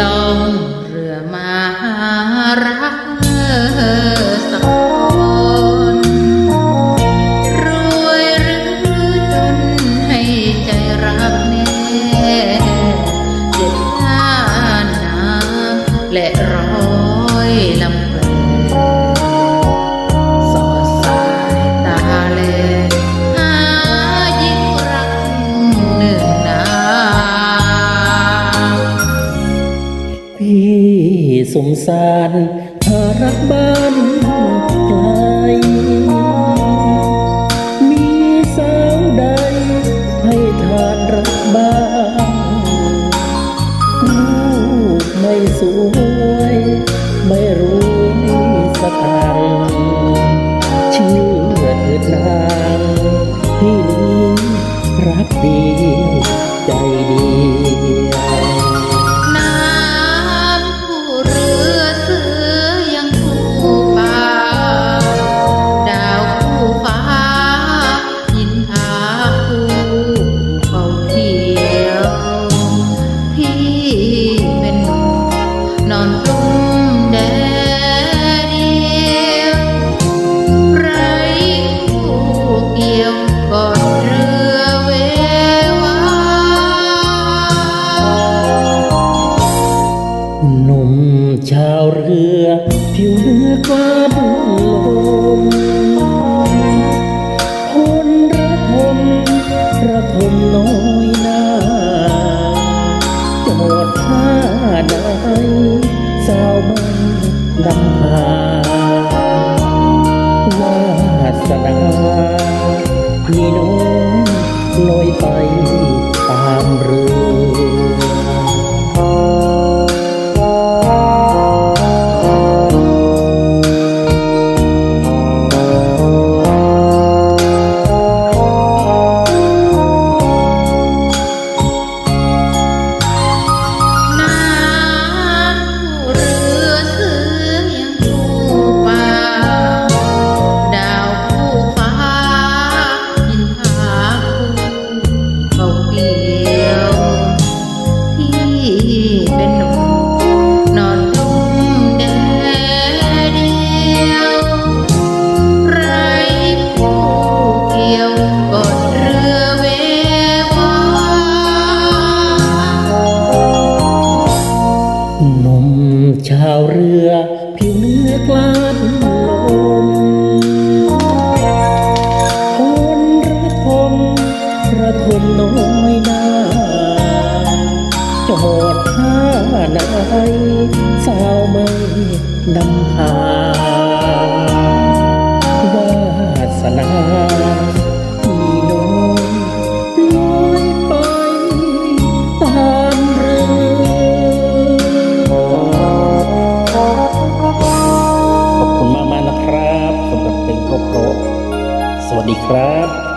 ลองเรือมาหารัก และร้อยลำเพลสอดสายตาเลหายิ่งรักหนึ่งนาพี่สงสารหารักบ้านไกล ไมชาวเรือ ผิวเนื้อกล้าบุลมคนระทมระทมน้อยน้าจอดท่าใดสาวมันดำพาวาสนาพี่น้องลอยไป เป็น อดท่าไหนสาวไม่นำพาวาสนาพี่น้องลอยไปตามเรือขอบคุณมากๆนะครับสำหรับเพลงเพราะๆสวัสดีครับ